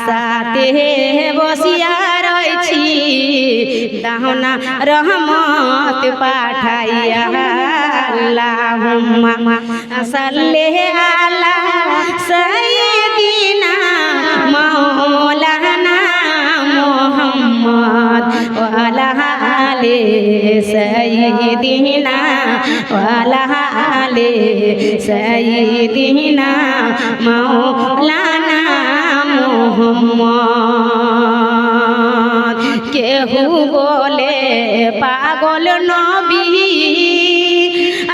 আশাতে বসিয়া রয়েছি। দাহনা রহমত পাঠাইয়া আল্লাহুম্মা সাল্লি আলা সাইয়্যিদিনা মাওলানা মুহাম্মদ ওয়া আলা সাইয়্যিদিনা ওয়া আলা মুহাম্মদ। কেহু বলে পাগল নবী?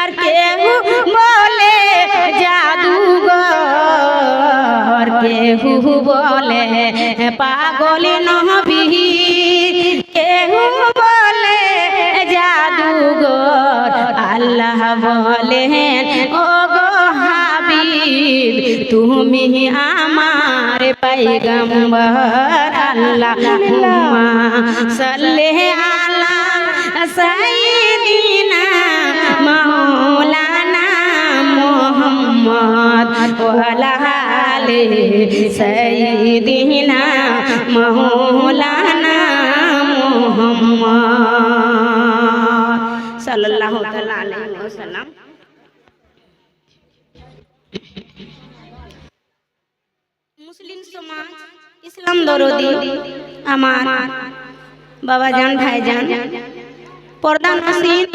আর কেহু বলে জাদুঘর? কেহু বলে পাগল নবী? কেহু বলে জাদুঘর? আল্লাহ বলেন ও গো হাবিব, তুমি আমার পৈগম্বর আল্লাহ। সাল্লে আলা সাইয়্যিদিনা মাওলানা মুহাম্মদ ওয়ালা আলি সাইয়্যিদিনা মাওলানা মুহাম্মদ। সাল্লাল্লাহু তাআলা আলাইহি ওয়াসাল্লাম। মুসলিম সমাজ ইসলাম দরদি আমার বাবা জান ভাই জান পর্দা নসীন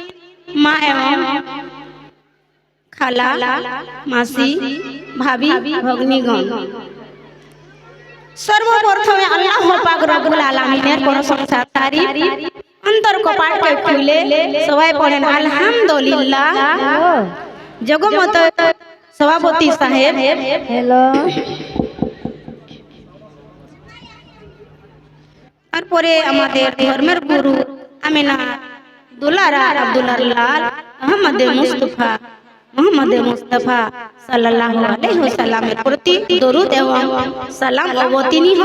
মা এবং খালা মাসি ভাবি ভগ্নিগণ। সর্বপ্রথমে আল্লাহ পাক রব্বুল আলামিনের প্রশংসা তারিফ অন্তর কপাটকে খুলে সবাই পড়েন আলহামদুলিল্লাহ। জগমত সভাপতি সাহেব। হ্যালো। তারপরে আমাদের ধর্মের গুরু আমিনা দুলারা আব্দুল্লাহ আহমদ মুস্তফা, মোহাম্মদ মুস্তফা সাল্লাল্লাহু আলাইহি ওয়াসাল্লামের প্রতি দরুদ এবং সালাম অবতীর্ণ